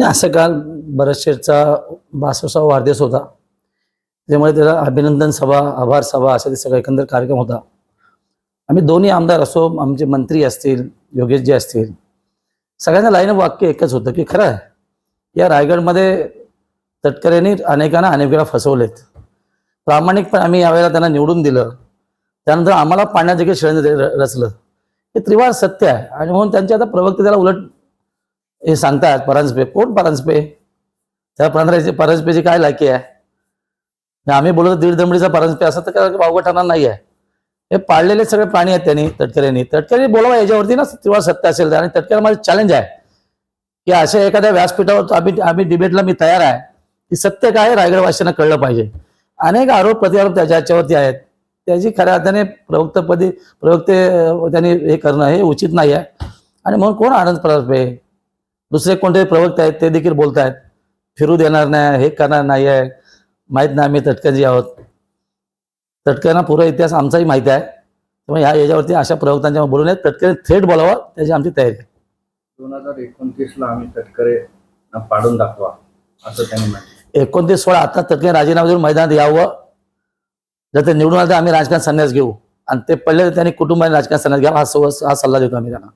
असं काल बऱ्याचशेचा बासष्टावा वाढदिवस होता. त्यामुळे त्याला अभिनंदन सभा आभार सभा असा ते सगळा एकंदर कार्यक्रम होता. आम्ही दोन्ही आमदार असो आमचे मंत्री असतील योगेशजी असतील सगळ्यांना लाईन वाक्य एकच होतं की खरं आहे या रायगडमध्ये तटकऱ्यांनी अनेकांना अनेक वेळा फसवलेत. प्रामाणिकपणे आम्ही यावेळेला त्यांना निवडून दिलं. त्यानंतर आम्हाला पाण्यात देखील षडयंत्र र- रचलं. हे त्रिवार सत्य आहे. आणि म्हणून त्यांचे आता प्रवक्ते त्याला उलट हे सांगतात परांजपे कोण परांजपे त्या परांजपे परांजपेची काय लायकी आहे? आम्ही बोलतो दीड दमडीचा परांजपे असं तर काय वावगं नाही आहे हे पाळलेले सगळे प्राणी आहेत त्यांनी तटकऱ्यांनी तटकऱ्यांनी बोलावा याच्यावरती ना तेव्हा सत्य असेल तर. आणि तटकऱ्या माझं चॅलेंज आहे. की अशा एखाद्या व्यासपीठावर आम्ही आम्ही डिबेटला मी तयार आहे. की सत्य काय आहे कळलं पाहिजे. अनेक आरोप प्रतिआरोप त्याच्या याच्यावरती आहेत. त्याची खऱ्या अर्थाने प्रवक्तपदी प्रवक्ते त्यांनी हे करणं हे उचित नाही आहे आणि म्हणून कोण आनंद परांजपे दुसरे कोणते प्रवक्ते आहेत ते देखील बोलत आहेत फिरू देणार नाही हे करणार नाही आहे. माहीत नाही आम्ही तटक्यांची आहोत. तटक्यांना पुरा इतिहास आमचाही माहिती आहे. त्यामुळे ह्या याच्यावरती अशा प्रवक्त्यांच्या बोलू नये तटक्याने थेट बोलावं त्याची आमची तयारी आहे. दोन हजार एकोणतीस ला आम्ही तटकरे पाडून दाखवा असं त्यांनी म्हटलं. एकोणतीस सोळा आता तटके राजीनामा देऊन मैदानात यावं. जर ते निवडून आले तर आम्ही राजकारण संन्यास घेऊ. आणि ते पडले तर त्यांनी कुटुंबाने राजकारण संन्यास घ्यावा हा हा सल्ला देतो आम्ही त्यांना.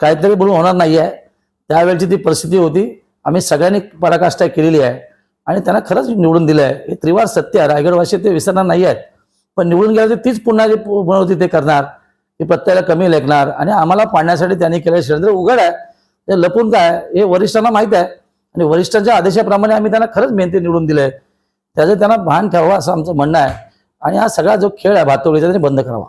काहीतरी बोलून होणार नाही आहे त्यावेळची ती परिस्थिती होती आम्ही सगळ्यांनी पराकाष्ठा केलेली आहे. आणि त्यांना खरंच निवडून दिलं आहे हे त्रिवार सत्य आहे. रायगडवासी ते विसरणार नाही आहेत. पण निवडून गेल्यावर तीच पुन्हा जी पुनरावृत्ती ते करणार. ती प्रत्येकाला कमी लेखणार. आणि आम्हाला पाडण्यासाठी त्यांनी केलेलं षडयंत्र उघड आहे. ते लपून काय? हे वरिष्ठांना माहीत आहे. आणि वरिष्ठांच्या आदेशाप्रमाणे आम्ही त्यांना खरंच मेहनती निवडून दिलंय. त्याचं त्यांना भान ठेवावं असं आमचं म्हणणं आहे. आणि हा सगळा जो खेळ आहे भातोडीचा त्यांनी बंद करावा.